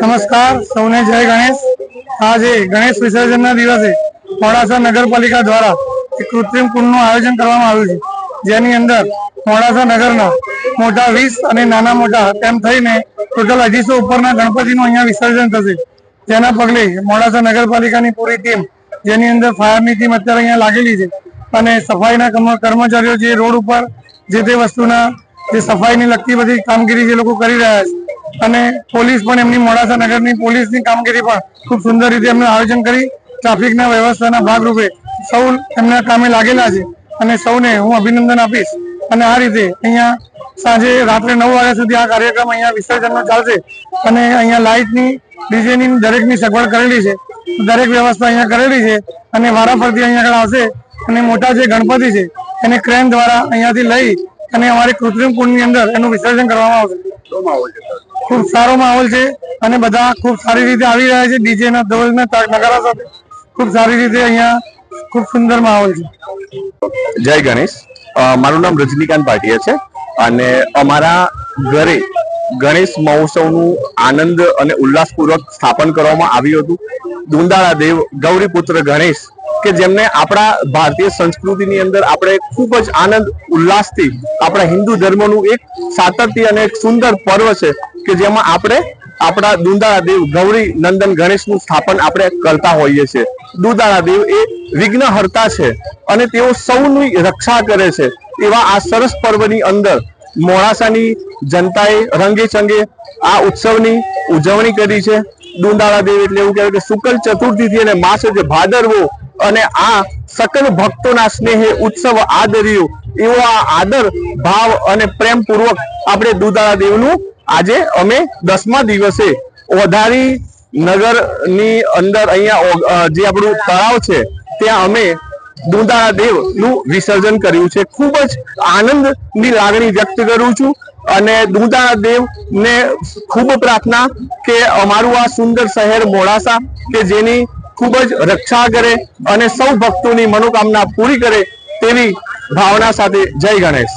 નમસ્કાર, સૌને જય ગણેશ. આજે ગણેશ વિસર્જનના દિવસે મોડાસા નગરપાલિકા દ્વારા એક કૃત્રિમ કુંડનું આયોજન કરવામાં આવ્યું છે. જેની અંદર મોડાસા નગરના મોટા વીસ અને નાના મોટા તેમ થઈને ટોટલ અઢીસો ઉપરના ગણપતિનું અહીંયા વિસર્જન થશે. જેના પગલે મોડાસા નગરપાલિકાની પૂરી ટીમ જેની અંદર ફાયરની ટીમ અત્યારે અહીંયા લાગેલી છે અને સફાઈના કર્મચારીઓ જે રોડ ઉપર જે તે વસ્તુના જે સફાઈને લગતી બધી કામગીરી જે લોકો કરી રહ્યા છે અને પોલીસ પણ એમની મોડાસા નગરની પોલીસની કામગીરી પણ ખૂબ સુંદર રીતે એમનું આયોજન કરી, ટ્રાફિકના વ્યવસ્થાના ભાગરૂપે સૌ એમના કામે લાગેલા છે અને સૌને હું અભિનંદન આપીશ. અને આ રીતે અહીંયા સાંજે રાત્રે નવ વાગ્યા સુધી આ કાર્યક્રમ અહીંયા વિસર્જનનો ચાલશે અને અહીંયા લાઇટની, ડીજેની દરેકની સગવડ કરેલી છે. દરેક વ્યવસ્થા અહીંયા કરેલી છે અને વારાફરતી અહીંયા આગળ આવશે અને મોટા જે ગણપતિ છે એને ક્રેન દ્વારા અહીંયાથી લઈ અને અમારે કૃત્રિમ કુંડની અંદર એનું વિસર્જન કરવામાં આવશે. ખૂબ સારો માહોલ છે અને બધા ખૂબ સારી રીતે આવી રહ્યા છે. ડીજે ના ધોલ ના તાક નગારા સાથે ખૂબ સારી રીતે અહીંયા ખૂબ સુંદર માહોલ છે. જય ગણેશ. મારું નામ રજનીકાંત ભાટિયા છે અને અમારા ઘરે ગણેશ મહોત્સવનું આનંદ અને ઉલ્લાસપૂર્વક સ્થાપન કરવામાં આવ્યું હતું. દુંદાળા દેવ ગૌરીપુત્ર ગણેશ કે જેમને આપણા ભારતીય સંસ્કૃતિની અંદર આપણે ખૂબ જ આનંદ, ઉલ્લાસથી આપણા હિન્દુ ધર્મનું એક સાતત્ય અને એક સુંદર પર્વ છે કે જેમાં આપણે આપણા દુંદાળા દેવ ગૌરી નંદન ગણેશનું સ્થાપન આપણે કરતા હોઈએ છીએ. દુંદાળા દેવ એ વિઘ્નહર્તા છે અને તેઓ સૌની રક્ષા કરે છે. એવા આ સરસ પર્વની અંદર મોડાસાની જનતાએ રંગે ચંગે આ ઉત્સવની ઉજવણી કરી છે. દુંદાળા દેવ એટલે એવું કહેવાય કે શુક્લ ચતુર્થીથી અને માસ જે ભાદરવો અને આ સકલ ભક્તોના સ્નેહે ઉત્સવ આદર્યો. એવો આ આદર, ભાવ અને પ્રેમ પૂર્વક આપણે દુધાળા દેવનું આજે અમે દસમા દિવસે ઓધારી નગરની અંદર અહીંયા જે આપણું તળાવ છે, ત્યાં અમે દુધાળા દેવનું વિસર્જન કર્યું છે. ખૂબ જ આનંદની લાગણી વ્યક્ત કરું છું અને દુધાળા દેવ ને ખૂબ પ્રાર્થના કે અમારું આ સુંદર શહેર મોડાસા કે જેની ખૂબ જ રક્ષા કરે અને સૌ ભક્તોની મનોકામના પૂરી કરે તેવી ભાવના સાથે જય ગણેશ.